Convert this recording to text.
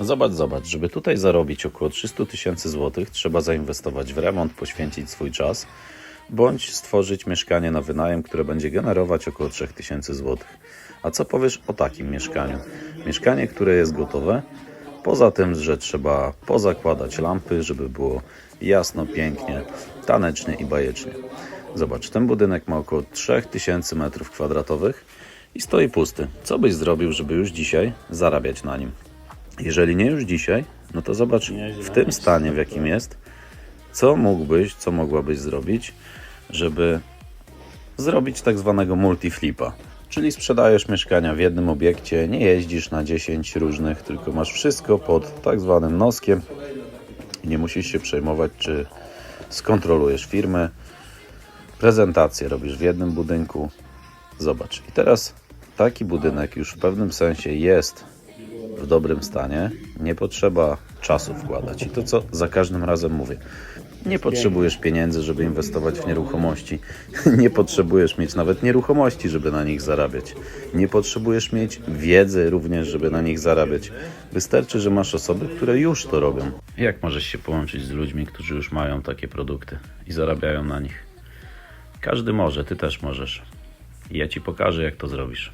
Zobacz, zobacz, żeby tutaj zarobić około 300 tysięcy złotych, trzeba zainwestować w remont, poświęcić swój czas, bądź stworzyć mieszkanie na wynajem, które będzie generować około 3000 złotych. A co powiesz o takim mieszkaniu? Mieszkanie, które jest gotowe, poza tym, że trzeba pozakładać lampy, żeby było jasno, pięknie, tanecznie i bajecznie. Zobacz, ten budynek ma około 3000 m2 i stoi pusty. Co byś zrobił, żeby już dzisiaj zarabiać na nim? Jeżeli nie już dzisiaj, no to zobacz w tym stanie, w jakim jest, co mógłbyś, co mogłabyś zrobić, żeby zrobić tak zwanego multiflipa. Czyli sprzedajesz mieszkania w jednym obiekcie, nie jeździsz na 10 różnych, tylko masz wszystko pod tak zwanym noskiem i nie musisz się przejmować, czy skontrolujesz firmę. Prezentację robisz w jednym budynku. Zobacz. I teraz taki budynek już w pewnym sensie jest w dobrym stanie. Nie potrzeba czasu wkładać. I to, co za każdym razem mówię. Nie potrzebujesz pieniędzy, żeby inwestować w nieruchomości. Nie potrzebujesz mieć nawet nieruchomości, żeby na nich zarabiać. Nie potrzebujesz mieć wiedzy również, żeby na nich zarabiać. Wystarczy, że masz osoby, które już to robią. Jak możesz się połączyć z ludźmi, którzy już mają takie produkty i zarabiają na nich? Każdy może, ty też możesz. I ja ci pokażę, jak to zrobisz.